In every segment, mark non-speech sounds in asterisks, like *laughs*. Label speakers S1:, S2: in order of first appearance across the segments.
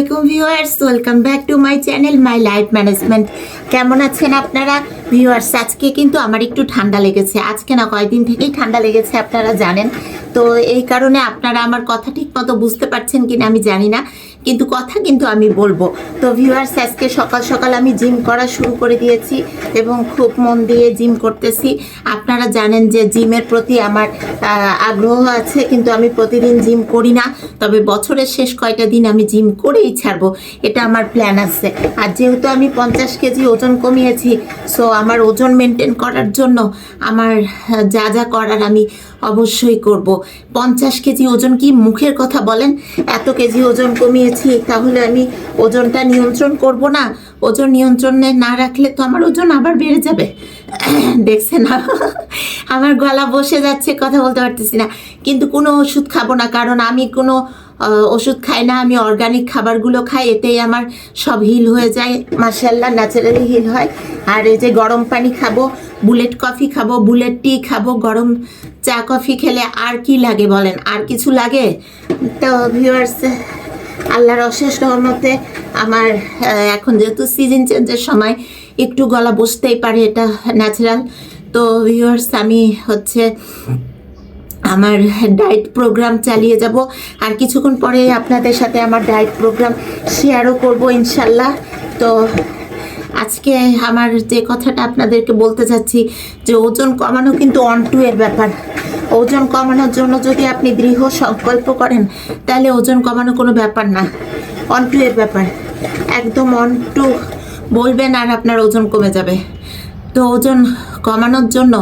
S1: আলাইকুম viewers, welcome back to my channel, my life management. কেমন আছেন আপনারা? ভিউয়ার্স, আজকে কিন্তু আমার একটু ঠান্ডা লেগেছে। আজকে না কয়েকদিন থেকেই ঠান্ডা লেগেছে, আপনারা জানেন। তো এই কারণে আপনারা আমার কথা ঠিক মতো বুঝতে পারছেন কিনা আমি জানি না। কিন্তু কথা কিন্তু আমি বলব। তো ভিউয়ার্স আজকে সকাল সকাল আমি জিম করা শুরু করে দিয়েছি এবং খুব মন দিয়ে জিম করতেছি। আপনারা জানেন যে জিমের প্রতি আমার আগ্রহ আছে, কিন্তু আমি প্রতিদিন জিম করি না। তবে বছরের শেষ কয়টা দিন আমি জিম করেই ছাড়বো, এটা আমার প্ল্যান আছে। আর যেহেতু আমি পঞ্চাশ কেজি ওজন কমিয়েছি সো আমার ওজন মেনটেন করার জন্য আমার যা যা করার আমি অবশ্যই করব। পঞ্চাশ কেজি ওজন কি মুখের কথা বলেন? এত কেজি ওজন কমিয়েছি তাহলে আমি ওজনটা নিয়ন্ত্রণ করব না। ওজন নিয়ন্ত্রণে না রাখলে তো আমার ওজন আবার বেড়ে যাবে। দেখছেন না? আমার গলা বসে যাচ্ছে, কথা বলতে পারতেছি না। কিন্তু কোনো ওষুধ খাব না, কারণ আমি কোনো ওষুধ খাই না। আমি অর্গানিক খাবারগুলো খাই, এতেই আমার সব হিল হয়ে যায়। মাসাল্লাহ ন্যাচারালি হিল হয়। আর এই যে গরম পানি খাব বুলেট কফি খাব বুলেট টি খাব, গরম চা কফি খেলে আর কি লাগে বলেন? আর কিছু লাগে? তো ভিউয়ার্স আল্লাহর অশেষ রহমতে আমার এখন যেহেতু সিজন চেঞ্জের সময়, একটু গলা বসতেই পারে এটা ন্যাচারাল তো ভিউয়ার্স আমি হচ্ছে আমার ডায়েট প্রোগ্রাম চালিয়ে যাব। আর কিছুক্ষণ পরে আপনাদের সাথে আমার ডায়েট প্রোগ্রাম শেয়ারও করব ইনশাল্লাহ। তো আজকে আমার যে কথাটা আপনাদেরকে বলতে চাচ্ছি, যে ওজন কমানো কিন্তু অন টু এর ব্যাপার। ওজন কমানোর জন্য যদি আপনি দৃঢ় সংকল্প করেন, তাহলে ওজন কমানো কোনো ব্যাপার না। অন টু এর ব্যাপার। একদম অন টু বলবেন আর আপনার ওজন কমে যাবে। তো ওজন কমানোর জন্য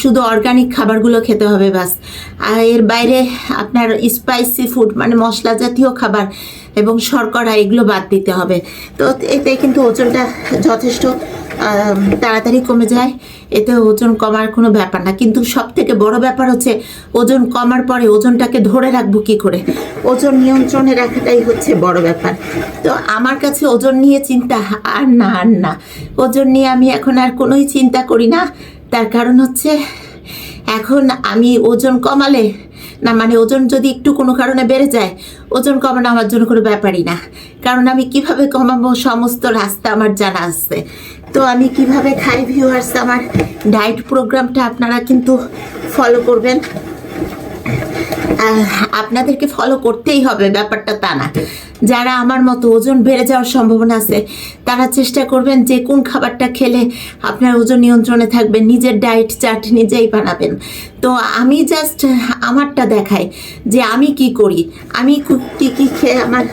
S1: শুধু অর্গানিক খাবারগুলো খেতে হবে বাস আর এর বাইরে আপনার স্পাইসি ফুড মানে মশলা জাতীয় খাবার এবং শর্করা, এগুলো বাদ দিতে হবে। তো এতে কিন্তু ওজনটা যথেষ্ট তাড়াতাড়ি কমে যায়, এতে ওজন কমার কোনো ব্যাপার না। কিন্তু সব থেকে বড় ব্যাপার হচ্ছে, ওজন কমার পরে ওজনটাকে ধরে রাখব কী করে? ওজন নিয়ন্ত্রণে রাখাটাই হচ্ছে বড় ব্যাপার। তো আমার কাছে ওজন নিয়ে চিন্তা আর না আর না। ওজন নিয়ে আমি এখন আর কোনোই চিন্তা করি না। তার কারণ হচ্ছে, এখন আমি ওজন কমালে, না মানে ওজন যদি একটু কোনো কারণে বেড়ে যায়, ওজন কমানো আমার জন্য কোনো ব্যাপারই না। কারণ আমি কীভাবে কমাবো সমস্ত রাস্তা আমার জানা আছে। তো আমি কীভাবে খাই ভিউয়ার্স আমার ডায়েট প্রোগ্রামটা আপনারা কিন্তু ফলো করবেন। আপনাদেরকে ফলো করতেই হবে, ব্যাপারটা তা না। যারা আমার মতো ওজন বেড়ে যাওয়ার সম্ভাবনা আছে, তারা চেষ্টা করবেন যে কোন খাবারটা খেলে আপনার ওজন নিয়ন্ত্রণে থাকবে, নিজের ডায়েট চার্ট নিজেই বানাবেন। তো আমি জাস্ট আমারটা দেখাই যে আমি কি করি। আমি কু- কি খেয়ে আমার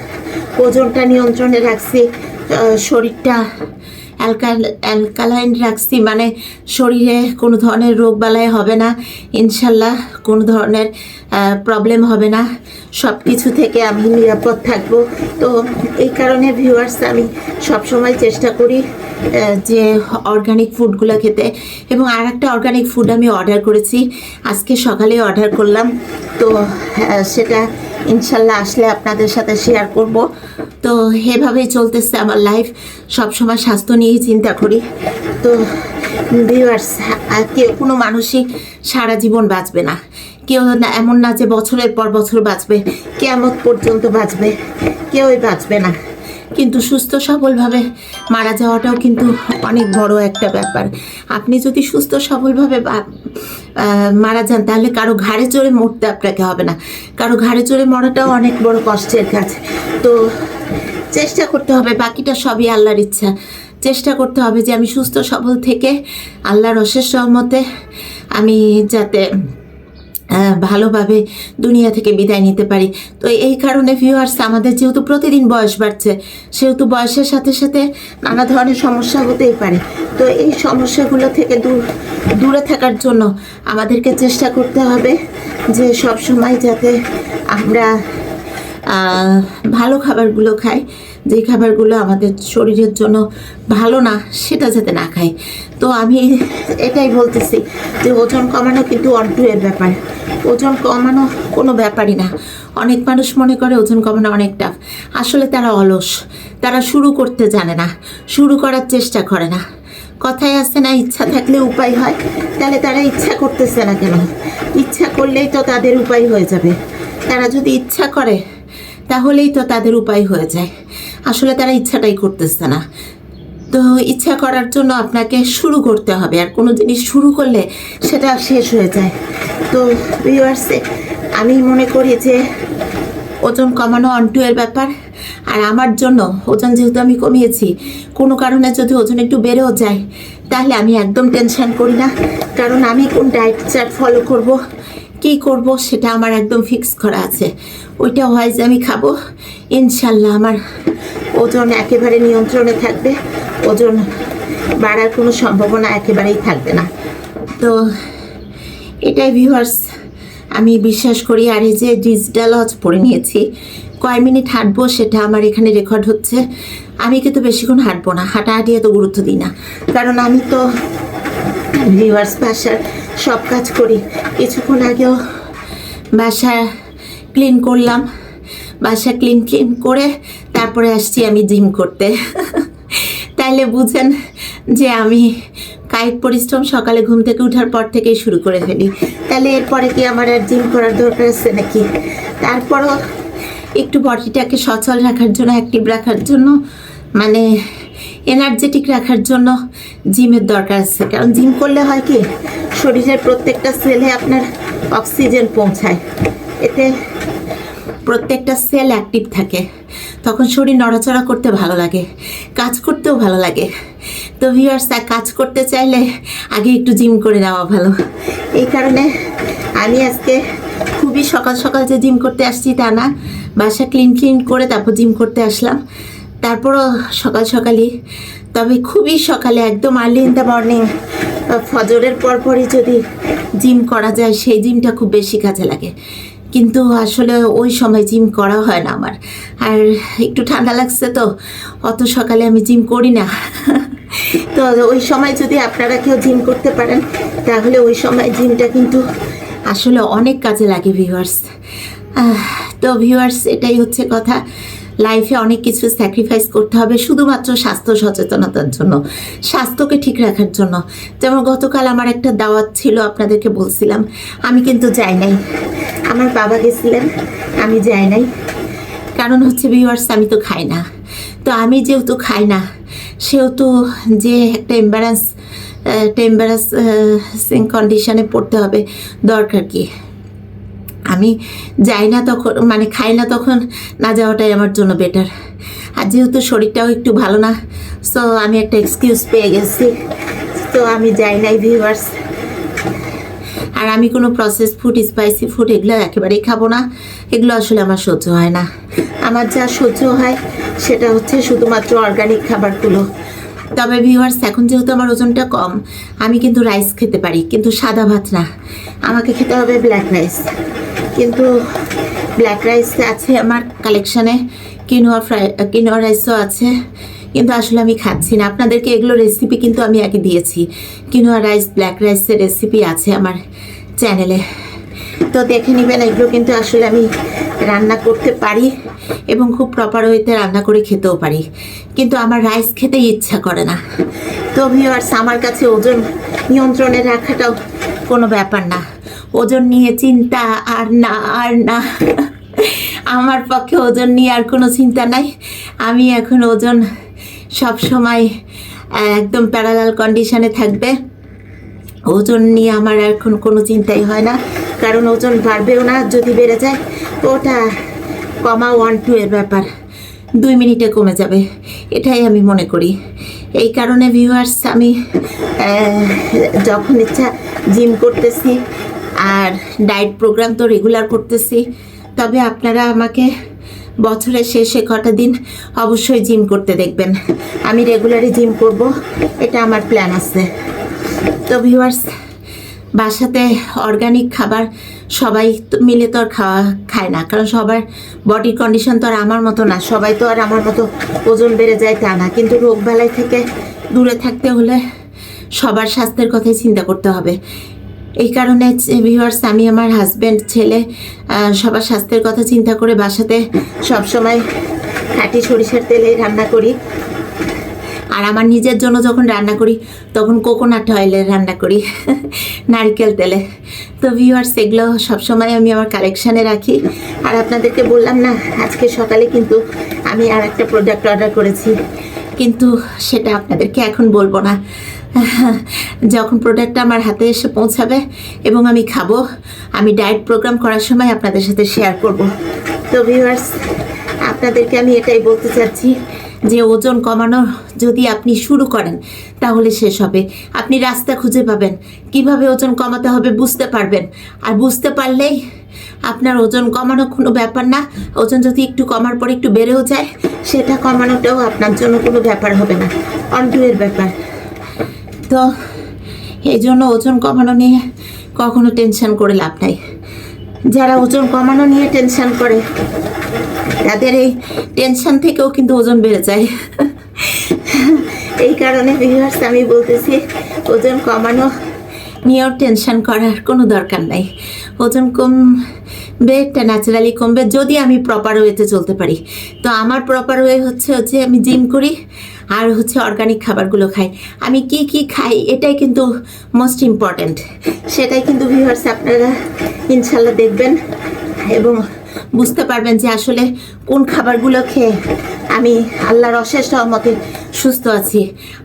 S1: ওজনটা নিয়ন্ত্রণে রাখছি শরীরটা অ্যালকাল, অ্যালকালাইন রাখছি মানে শরীরে কোনো ধরনের রোগ বালাই হবে না, ইনশাল্লাহ কোনো ধরনের প্রবলেম হবে না। সব কিছু থেকে আমি নিরাপদ থাকব। তো এই কারণে ভিউয়ার্স আমি সবসময় চেষ্টা করি যে অর্গানিক ফুডগুলো খেতে। এবং আর একটা অর্গানিক ফুড আমি অর্ডার করেছি। আজকে সকালে অর্ডার করলাম। তো সেটা ইনশাল্লাহ আসলে আপনাদের সাথে শেয়ার করব। তো এভাবেই চলতেছে আমার লাইফ সবসময় স্বাস্থ্য নিয়েই চিন্তা করি। তো ভিউয়ার্স কেউ, কোনো মানুষই সারা জীবন বাঁচবে না। কেউ না, এমন না যে বছরের পর বছর বাঁচবে কেমন পর্যন্ত বাঁচবে, কেউই বাঁচবে না। কিন্তু সুস্থ সবলভাবে মারা যাওয়াটাও কিন্তু অনেক বড় একটা ব্যাপার। আপনি যদি সুস্থ সবলভাবে মারা যান, তাহলে কারও ঘাড়ে চড়ে মরতে আপনাকে হবে না। কারও ঘাড়ে চড়ে মরাটাও অনেক বড় কষ্টের কাজ। তো চেষ্টা করতে হবে, বাকিটা সবই আল্লাহর ইচ্ছা। চেষ্টা করতে হবে যে আমি সুস্থ সবল থেকে আল্লাহর অশেষ রহমতে আমি যাতে ভালোভাবে দুনিয়া থেকে বিদায় নিতে পারি। তো এই কারণে ভিউয়ার্স আমাদের যেহেতু প্রতিদিন বয়স বাড়ছে, সেহেতু বয়সের সাথে সাথে নানা ধরনের সমস্যা হতেই পারে। তো এই সমস্যাগুলো থেকে দূর, দূরে থাকার জন্য আমাদেরকে চেষ্টা করতে হবে যে সব সময় যাতে আমরা ভালো খাবারগুলো খাই। যে খাবারগুলো আমাদের শরীরের জন্য ভালো না, সেটা যাতে না খাই তো আমি এটাই বলতেছি যে ওজন কমানো কিন্তু অন্টু ব্যাপার। ওজন কমানো কোনো ব্যাপারই না। অনেক মানুষ মনে করে ওজন কমানো অনেক টাফ আসলে তারা অলস। তারা শুরু করতে জানে না। শুরু করার চেষ্টা করে না। কথায় আসছে না, ইচ্ছা থাকলে উপায় হয়। তাহলে তারা ইচ্ছা করতেছে না কেন? ইচ্ছা করলেই তো তাদের উপায় হয়ে যাবে। তারা যদি ইচ্ছা করে, তাহলেই তো তাদের উপায় হয়ে যায়। আসলে তারা ইচ্ছাটাই করতেছে না। তো ইচ্ছা করার জন্য আপনাকে শুরু করতে হবে। আর কোনো জিনিস শুরু করলে সেটা শেষ হয়ে যায়। তো ভিউয়ার্সে আমি মনে করি যে ওজন কমানো অন্টুয়ের ব্যাপার। আর আমার জন্য ওজন যেহেতু আমি কমিয়েছি, কোনো কারণে যদি ওজন একটু বেড়েও যায়, তাহলে আমি একদম টেনশন করি না। কারণ আমি কোন ডায়েট চার্ট ফলো করব? কী করব সেটা আমার একদম ফিক্স করা আছে। ওইটা হয় যে আমি খাব। ইনশাল্লাহ আমার ওজন একেবারে নিয়ন্ত্রণে থাকবে। ওজন বাড়ার কোনো সম্ভাবনা একেবারেই থাকবে না। তো এটাই ভিউয়ার্স আমি বিশ্বাস করি আর এই যে ডিজিটাল ওয়াচ পরে নিয়েছি, কয় মিনিট হাঁটবো সেটা আমার এখানে রেকর্ড হচ্ছে। আমি কিন্তু বেশিক্ষণ হাঁটবো না হাঁটাহাঁটি এত গুরুত্ব দিই না। কারণ আমি তো ভিউয়ার্স বাসার সব কাজ করি। কিছুক্ষণ আগেও বাসা ক্লিন করলাম। বাসা ক্লিন ক্লিন করে তারপরে আসছি আমি জিম করতে। *laughs* তাইলে বুঝেন যে আমি কায়িক পরিশ্রম সকালে ঘুম থেকে ওঠার পর থেকেই শুরু করে ফেলি। তাহলে এরপরে কি আমার আর জিম করার দরকার আছে নাকি? তারপরও একটু বডিটাকে সচল রাখার জন্য অ্যাক্টিভ রাখার জন্য মানে এনার্জেটিক রাখার জন্য জিমের দরকার আছে। কারণ জিম করলে হয় কি, শরীরের প্রত্যেকটা সেলে আপনার অক্সিজেন পৌঁছায়। এতে প্রত্যেকটা সেল অ্যাক্টিভ থাকে। তখন শরীর নড়াচড়া করতে ভালো লাগে, কাজ করতেও ভালো লাগে। তো ভিউয়ার্স কাজ করতে চাইলে আগে একটু জিম করে নেওয়া ভালো। এই কারণে আমি আজকে খুবই সকাল সকাল যে জিম করতে আসছি তা না, বাসা ক্লিন ক্লিন করে তারপর জিম করতে আসলাম। তারপরও সকাল সকালই, তবে খুবই সকালে একদম আর্লি ইন দ্য মর্নিং ফজরের পরপরই যদি জিম করা যায়, সেই জিমটা খুব বেশি কাজে লাগে। কিন্তু আসলে ওই সময় জিম করা হয় না আমার। আর একটু ঠান্ডা লাগছে তো, অত সকালে আমি জিম করি না। *laughs* তো ওই সময় যদি আপনারা কেউ জিম করতে পারেন, তাহলে ওই সময় জিমটা কিন্তু আসলে অনেক কাজে লাগে ভিউয়ার্স তো ভিউয়ার্স এটাই হচ্ছে কথা। লাইফে অনেক কিছু স্যাক্রিফাইস করতে হবে শুধুমাত্র স্বাস্থ্য সচেতনতার জন্য, স্বাস্থ্যকে ঠিক রাখার জন্য। যেমন গতকাল আমার একটা দাওয়াত ছিল, আপনাদেরকে বলছিলাম, আমি কিন্তু যাই নাই। আমার বাবা গেছিলেন, আমি যাই নাই। কারণ হচ্ছে ভিউয়ার্স আমি তো খাই না। তো আমি যেহেতু খাই না, সেহেতু যে একটা এম্বারান্স একটা এম্বারাসিং কন্ডিশনে পড়তে হবে, দরকার কি? আমি যাই না তখন মানে খাই না তখন না যাওয়াটাই আমার জন্য বেটার আর যেহেতু শরীরটাও একটু ভালো না সো আমি একটা এক্সকিউজ পেয়ে গেছি। তো আমি যাই নাই ভিউয়ার্স আর আমি কোনো প্রসেস ফুড স্পাইসি ফুড এগুলো একেবারেই খাব না। এগুলো আসলে আমার সহ্য হয় না। আমার যা সহ্য হয় সেটা হচ্ছে শুধুমাত্র অর্গানিক খাবারগুলো। তবে ভিউয়ার্স এখন যেহেতু আমার ওজনটা কম, আমি কিন্তু রাইস খেতে পারি, কিন্তু সাদা ভাত না। আমাকে খেতে হবে ব্ল্যাক রাইস কিন্তু ব্ল্যাক রাইস আছে আমার কালেকশানে কিনোয়া ফ্রাই কিনোয়া রাইসও আছে, কিন্তু আসলে আমি খাচ্ছি না। আপনাদেরকে এগুলো রেসিপি কিন্তু আমি আগে দিয়েছি। কিনোয়া রাইস ব্ল্যাক রাইসের রেসিপি আছে আমার চ্যানেলে তো দেখে নেবেন, এগুলো কিন্তু আসলে আমি রান্না করতে পারি এবং খুব প্রপার ওয়েতে রান্না করে খেতেও পারি। কিন্তু আমার রাইস খেতেই ইচ্ছা করে না। তো ভিউয়ার্স আমার কাছে ওজন নিয়ন্ত্রণে রাখাটাও কোনো ব্যাপার না। ওজন নিয়ে চিন্তা আর না আর না। আমার পক্ষে ওজন নিয়ে আর কোনো চিন্তা নাই। আমি এখন ওজন সব সময় একদম প্যারালাল কন্ডিশনে থাকবে। ওজন নিয়ে আমার এখন কোনো চিন্তাই হয় না। কারণ ওজন বাড়বেও না, যদি বেড়ে যায়, ওটা কমা ওয়ান টু এর ব্যাপার। দুই মিনিটে কমে যাবে, এটাই আমি মনে করি। এই কারণে ভিউয়ার্স আমি যখন ইচ্ছা জিম করতেছি আর ডায়েট প্রোগ্রাম তো রেগুলার করতেছি। তবে আপনারা আমাকে বছরের শেষে কটা দিন অবশ্যই জিম করতে দেখবেন। আমি রেগুলারই জিম করব, এটা আমার প্ল্যান আছে। তো ভিউয়ার্স বাসাতে অর্গানিক খাবার সবাই মিলে তো আর খাওয়া খায় না। কারণ সবার বডির কন্ডিশন তো আর আমার মতো না। সবাই তো আর আমার মতো ওজন বেড়ে যায় তা না। কিন্তু রোগবালাই থেকে দূরে থাকতে হলে সবার স্বাস্থ্যের কথাই চিন্তা করতে হবে। এই কারণে ভিউয়ার্স আমি আমার হাজব্যান্ড ছেলে সবার স্বাস্থ্যের কথা চিন্তা করে বাসাতে সবসময় খাঁটি সরিষার তেলে রান্না করি। আর আমার নিজের জন্য যখন রান্না করি, তখন কোকোনাট অয়েলে রান্না করি, *laughs* নারকেল তেলে। তো ভিউয়ার্স এগুলো সবসময় আমি আমার কালেকশানে রাখি। আর আপনাদেরকে বললাম না, আজকে সকালে কিন্তু আমি আর একটা প্রোডাক্ট অর্ডার করেছি। কিন্তু সেটা আপনাদেরকে এখন বলব না। *laughs* যখন প্রোডাক্টটা আমার হাতে এসে পৌঁছাবে এবং আমি খাব, আমি ডায়েট প্রোগ্রাম করার সময় আপনাদের সাথে শেয়ার করব। তো ভিউয়ার্স আপনাদেরকে আমি এটাই বলতে চাচ্ছি যে ওজন কমানো যদি আপনি শুরু করেন, তাহলে শেষ হবে। আপনি রাস্তা খুঁজে পাবেন। কীভাবে ওজন কমাতে হবে বুঝতে পারবেন। আর বুঝতে পারলেই আপনার ওজন কমানো কোনো ব্যাপার না। ওজন যদি একটু কমার পর একটু বেড়েও যায়, সেটা কমানোটাও আপনার জন্য কোনো ব্যাপার হবে না। অন্টুয়ের ব্যাপার। তো এই জন্য ওজন কমানো নিয়ে কখনো টেনশন করে লাভ নাই। যারা ওজন কমানো নিয়ে টেনশন করে, তাদের এই টেনশন থেকেও কিন্তু ওজন বেড়ে যায়। এই কারণে ভিউয়ার্স আমি বলতেছি, ওজন কমানো নিয়েও টেনশন করার কোনো দরকার নাই। ওজন কমবে, এটা ন্যাচারালি কমবে, যদি আমি প্রপার ওয়েতে চলতে পারি। তো আমার প্রপার ওয়ে হচ্ছে হচ্ছে আমি জিম করি আর হচ্ছে অর্গানিক খাবারগুলো খাই। আমি কি কি খাই, এটাই কিন্তু মোস্ট ইম্পর্ট্যান্ট সেটাই কিন্তু ভিউয়ার্স আপনারা ইনশাল্লাহ দেখবেন এবং বুঝতে পারবেন যে আসলে কোন খাবারগুলো খেয়ে আমি আল্লাহর অশেষ রহমতে সুস্থ আছি।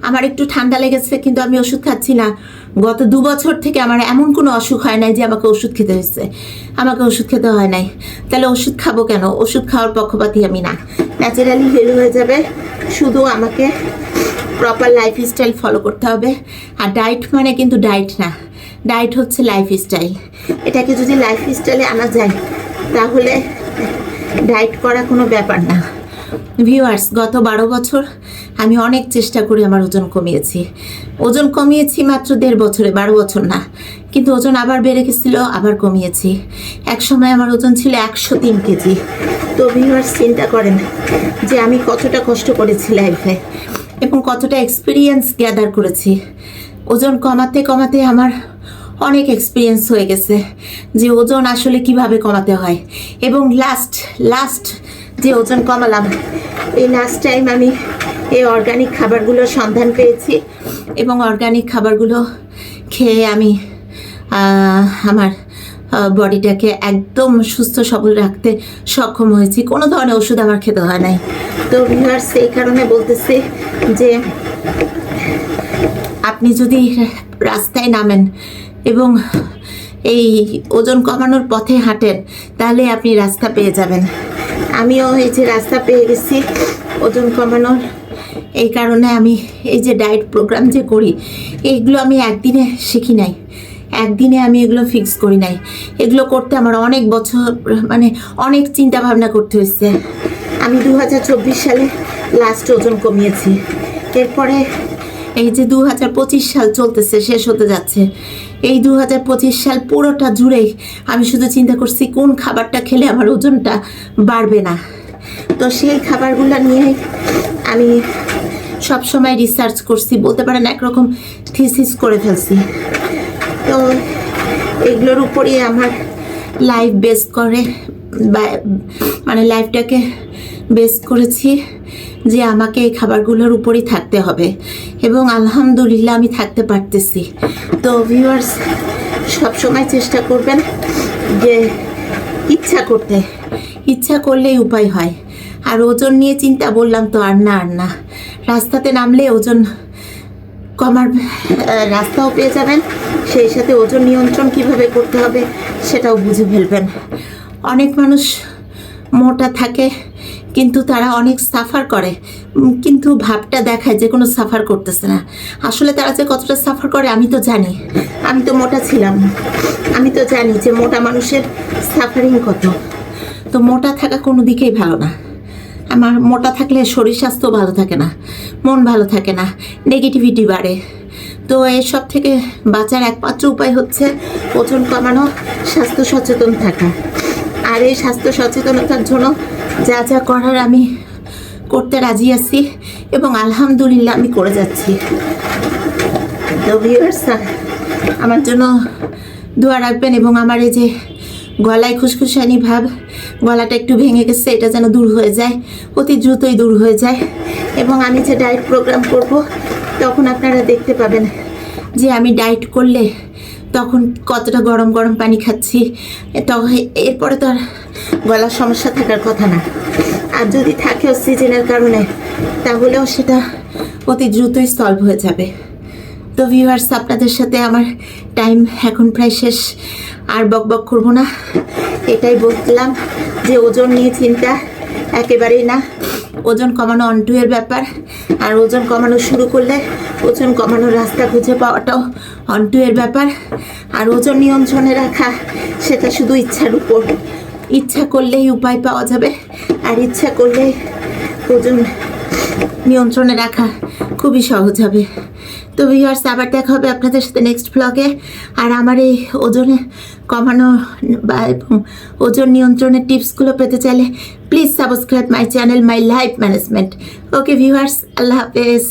S1: আমার একটু ঠান্ডা লেগেছে, কিন্তু আমি ওষুধ খাচ্ছি না। গত দু বছর থেকে আমার এমন কোনো অসুখ হয় নাই যে আমাকে ওষুধ খেতে হয়েছে। আমাকে ওষুধ খেতে হয় নাই। তাহলে ওষুধ খাব কেন? ওষুধ খাওয়ার পক্ষপাতী আমি না। ন্যাচারালি হেল হয়ে যাবে। শুধু আমাকে প্রপার লাইফ স্টাইল ফলো করতে হবে। আর ডায়েট মানে কিন্তু ডায়েট না। ডায়েট হচ্ছে লাইফ স্টাইল এটাকে যদি লাইফ স্টাইলে আনা যায়, তাহলে ডায়েট করা কোনো ব্যাপার না। ভিউয়ার্স গত বারো বছর আমি অনেক চেষ্টা করে আমার ওজন কমিয়েছি। ওজন কমিয়েছি মাত্র দেড় বছরে, বারো বছর না। কিন্তু ওজন আবার বেড়ে গেছিল, আবার কমিয়েছি। এক সময় আমার ওজন ছিল একশো তিন কেজি। তো ভিউয়ার্স চিন্তা করেন যে আমি কতটা কষ্ট করেছি লাইফে এবং কতটা এক্সপিরিয়েন্স গ্যাদার করেছি। ওজন কমাতে কমাতে আমার অনেক এক্সপিরিয়েন্স হয়ে গেছে যে ওজন আসলে কীভাবে কমাতে হয়। এবং লাস্ট লাস্ট যে ওজন কমালাম। এই লাস্ট টাইম আমি এই অর্গানিক খাবারগুলোর সন্ধান পেয়েছি এবং অর্গানিক খাবারগুলো খেয়ে আমি আমার বডিটাকে একদম সুস্থ সবল রাখতে সক্ষম হয়েছি। কোনো ধরনের ওষুধ আমার খেতে হয় নাই। তো ভিউয়ার্স সেই কারণে বলতেছি যে আপনি যদি রাস্তায় নামেন এবং এই ওজন কমানোর পথে হাঁটেন, তাহলে আপনি রাস্তা পেয়ে যাবেন। আমিও এই যে রাস্তা পেয়ে গেছি ওজন কমানোর। এই কারণে আমি এই যে ডায়েট প্রোগ্রাম যে করি, এইগুলো আমি একদিনে শিখি নাই। একদিনে আমি এগুলো ফিক্স করি নাই। এগুলো করতে আমার অনেক বছর মানে অনেক চিন্তা ভাবনা করতে হয়েছে। আমি দু হাজার চব্বিশ সালে লাস্ট ওজন কমিয়েছি। এরপরে এই যে দু হাজার পঁচিশ সাল চলতেছে, শেষ হতে যাচ্ছে। এই দু হাজার পঁচিশ সাল পুরোটা জুড়েই আমি শুধু চিন্তা করছি কোন খাবারটা খেলে আমার ওজনটা বাড়বে না। তো সেই খাবারগুলো নিয়ে আমি সব সময় রিসার্চ করছি, বলতে পারেন একরকম থিসিস করে ফেলছি। তো এগুলোর উপরই আমার লাইফ বেস করে বা মানে লাইফটাকে বেস করেছি যে আমাকে এই খাবারগুলোর উপরই থাকতে হবে। এবং আলহামদুলিল্লাহ আমি থাকতে পারতেছি। তো ভিউয়ার্স সবসময় চেষ্টা করবেন যে ইচ্ছা করতে, ইচ্ছা করলেই উপায় হয়। আর ওজন নিয়ে চিন্তা বললাম তো আর না আর না। রাস্তাতে নামলে ওজন কমার রাস্তাও পেয়ে যাবেন। সেই সাথে ওজন নিয়ন্ত্রণ কীভাবে করতে হবে সেটাও বুঝে ফেলবেন। অনেক মানুষ মোটা থাকে কিন্তু তারা অনেক সাফার করে। কিন্তু ভাবটা দেখায় যে কোনো সাফার করতেছে না। আসলে তারা যে কতটা সাফার করে আমি তো জানি। আমি তো মোটা ছিলাম। আমি তো জানি যে মোটা মানুষের সাফারিং কত। তো মোটা থাকা কোনো দিকেই ভালো না। আমার মোটা থাকলে শরীর স্বাস্থ্য ভালো থাকে না। মন ভালো থাকে না। নেগেটিভিটি বাড়ে। তো এসব থেকে বাঁচার একমাত্র উপায় হচ্ছে ওজন কমানো, স্বাস্থ্য সচেতন থাকা। আর এই স্বাস্থ্য সচেতনতার জন্য যা যা করার আমি করতে রাজি আছি এবং আলহামদুলিল্লাহ আমি করে যাচ্ছি। আমার জন্য দোয়া রাখবেন এবং আমার এই যে গলায় খুসখুসানি ভাব, গলাটা একটু ভেঙে গেছে, এটা যেন দূর হয়ে যায়, অতি দ্রুতই দূর হয়ে যায়। এবং আমি যে ডায়েট প্রোগ্রাম করব, তখন আপনারা দেখতে পাবেন যে আমি ডায়েট করলে তখন কতটা গরম গরম পানি খাচ্ছি তখন এরপরে তো আর গলার সমস্যা থাকার কথা না। আর যদি থাকে সিজনের কারণে, তাহলেও সেটা অতি দ্রুতই সলভ হয়ে যাবে। তো ভিউয়ার্স আপনাদের সাথে আমার টাইম এখন প্রায় শেষ। আর বক বক করব না, এটাই বলছিলাম যে ওজন নিয়ে চিন্তা একেবারেই না। ওজন কমানো অন্টুয়ের ব্যাপার। আর ওজন কমানো শুরু করলে ওজন কমানোর রাস্তা খুঁজে পাওয়াটাও অন্টুয়ের ব্যাপার। আর ওজন নিয়ন্ত্রণে রাখা, সেটা শুধু ইচ্ছার উপর। ইচ্ছা করলেই উপায় পাওয়া যাবে। আর ইচ্ছা করলেই ওজন নিয়ন্ত্রণে রাখা খুবই সহজ হবে। তো ভিউয়ার্স আবার দেখা হবে আপনাদের সাথে নেক্সট ব্লগে আর আমার এই ওজনে কমানো বা ওজন নিয়ন্ত্রণের টিপসগুলো পেতে চাইলে please subscribe my channel my life management okay viewers আল্লাহ হাফেজ।